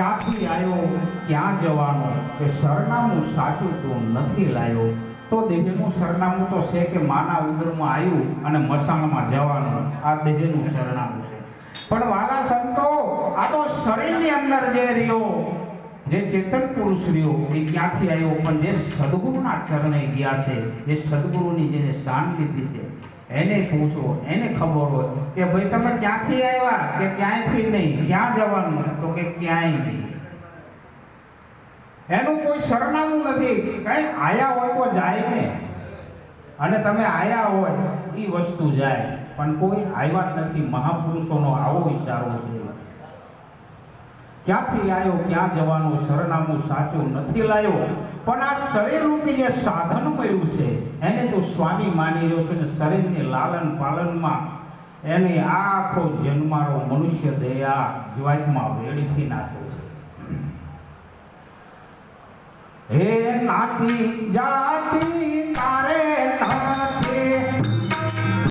ક્યાંથી આવ્યો? ક્યાં જવાનો? એ સરનામું સાચું તું નથી લાયો. તો દેહનું સરનામું તો છે કે માના ઉદરમાં આવ્યું અને મસાણમાં જવાનું. આ દેહનું સરનામું છે. પણ વાલા સંતો, આ તો શરીરની અંદર જે રહ્યો, જે ચેતન પુરુષ રહ્યો, એ ક્યાંથી આવ્યો? પણ જે સદગુરુના ચરણે ગયા છે, જે સદગુરુની જેને શાન લીધી છે એને પૂછો, એને ખબર હોય કે ભાઈ તમે ક્યાંથી આવ્યા કે ક્યાંયથી નહીં? ક્યાં જવાનું? તો કે ક્યાંય નહીં એનું કોઈ સરનામું નથી. કઈ આયા હોય તો જાય ને. અને તમે આયા હોય એ વસ્તુ જાય. પણ કોઈ આવ્યા જ નથી. મહાપુરુષોનો આવો ઈશારો છે. ક્યાંથી આવ્યો, ક્યાં જવાનું, સરનામું સાચું નથી લાયો પણ આ શરીર રૂપી જે સાધન મળ્યું છે. એને તું સ્વામી માની રહ્યો છે ને શરીરની લાલન પાલનમાં એને આખો જન્મારો મનુષ્ય દયા જીવાતમાં વેડફી નાખે છે. હે નાતી તારે